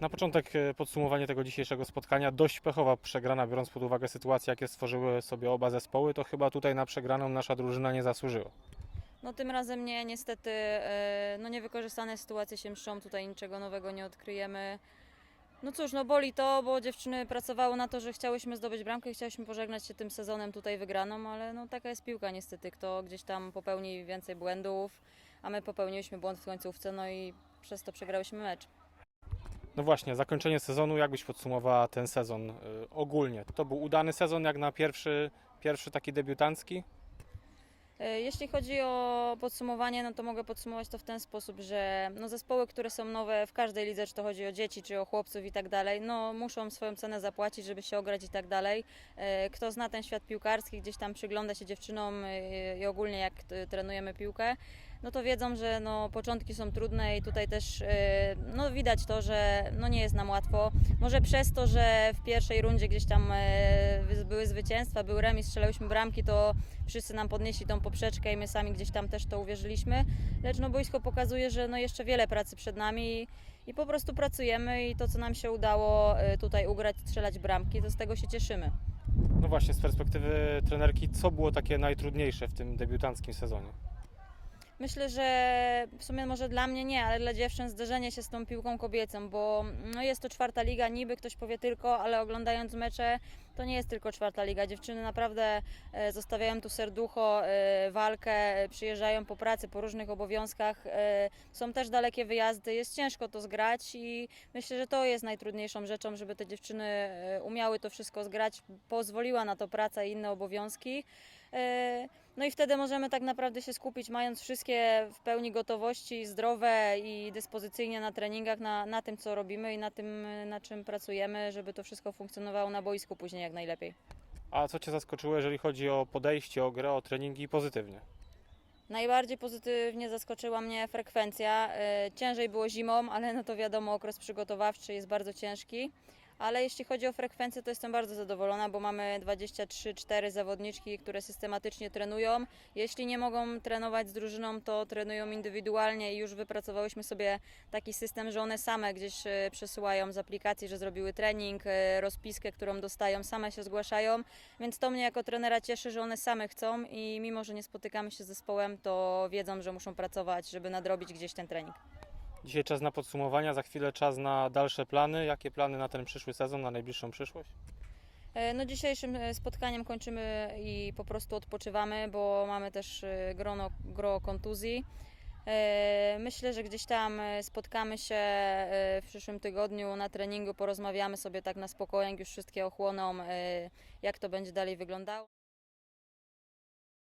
Na początek e, podsumowanie tego dzisiejszego spotkania. Dość pechowa przegrana, biorąc pod uwagę sytuację, jakie stworzyły sobie oba zespoły, to chyba tutaj na przegraną nasza drużyna nie zasłużyła. No tym razem nie, niestety e, no niewykorzystane sytuacje się mszczą, tutaj niczego nowego nie odkryjemy. No cóż, no boli to, bo dziewczyny pracowały na to, że chciałyśmy zdobyć bramkę chciałyśmy pożegnać się tym sezonem tutaj wygraną, ale no taka jest piłka niestety, kto gdzieś tam popełni więcej błędów, a my popełniliśmy błąd w końcówce, no i przez to przegrałyśmy mecz. No właśnie, zakończenie sezonu, jakbyś podsumowała ten sezon e, ogólnie? To był udany sezon jak na pierwszy, pierwszy taki debiutancki? E, Jeśli chodzi o podsumowanie, no to mogę podsumować to w ten sposób, że no zespoły, które są nowe w każdej lidze, czy to chodzi o dzieci, czy o chłopców i tak dalej, no muszą swoją cenę zapłacić, żeby się ograć i tak dalej. E, Kto zna ten świat piłkarski, gdzieś tam przygląda się dziewczynom e, i ogólnie jak trenujemy piłkę, no to wiedzą, że no początki są trudne i tutaj też e, no widać to, że no nie jest nam łatwo. Może przez to, że w pierwszej rundzie gdzieś tam wy- były zwycięstwa, był remis, strzelałyśmy bramki, to wszyscy nam podnieśli tą poprzeczkę i my sami gdzieś tam też to uwierzyliśmy. Lecz no boisko pokazuje, że no jeszcze wiele pracy przed nami i, i po prostu pracujemy i to co nam się udało e, tutaj ugrać, strzelać bramki, to z tego się cieszymy. No właśnie, z perspektywy trenerki, co było takie najtrudniejsze w tym debiutanckim sezonie? Myślę, że w sumie może dla mnie nie, ale dla dziewczyn zderzenie się z tą piłką kobiecą, bo no jest to czwarta liga, niby ktoś powie tylko, ale oglądając mecze to nie jest tylko czwarta liga. Dziewczyny naprawdę e, zostawiają tu serducho, e, walkę, e, przyjeżdżają po pracy, po różnych obowiązkach. Są też dalekie wyjazdy, jest ciężko to zgrać i myślę, że to jest najtrudniejszą rzeczą, żeby te dziewczyny umiały to wszystko zgrać, pozwoliła na to praca i inne obowiązki. No i wtedy możemy tak naprawdę się skupić, mając wszystkie w pełni gotowości, zdrowe i dyspozycyjnie na treningach, na, na tym, co robimy i na tym, na czym pracujemy, żeby to wszystko funkcjonowało na boisku później jak najlepiej. A co Cię zaskoczyło, jeżeli chodzi o podejście, o grę, o treningi pozytywnie? Najbardziej pozytywnie zaskoczyła mnie frekwencja. E, Ciężej było zimą, ale no to wiadomo, okres przygotowawczy jest bardzo ciężki. Ale jeśli chodzi o frekwencję, to jestem bardzo zadowolona, bo mamy 23-4 zawodniczki, które systematycznie trenują. Jeśli nie mogą trenować z drużyną, to trenują indywidualnie i już wypracowałyśmy sobie taki system, że one same gdzieś e, przesyłają z aplikacji, że zrobiły trening, e, rozpiskę, którą dostają, same się zgłaszają. Więc to mnie jako trenera cieszy, że one same chcą i mimo, że nie spotykamy się z zespołem, to wiedzą, że muszą pracować, żeby nadrobić gdzieś ten trening. Dzisiaj czas na podsumowania, za chwilę czas na dalsze plany. Jakie plany na ten przyszły sezon, na najbliższą przyszłość? E, No dzisiejszym e, spotkaniem kończymy i po prostu odpoczywamy, bo mamy też e, grono, gro kontuzji. Myślę, że gdzieś tam spotkamy się w przyszłym tygodniu na treningu, porozmawiamy sobie tak na spokojnie, już wszystkie ochłoną, jak to będzie dalej wyglądało.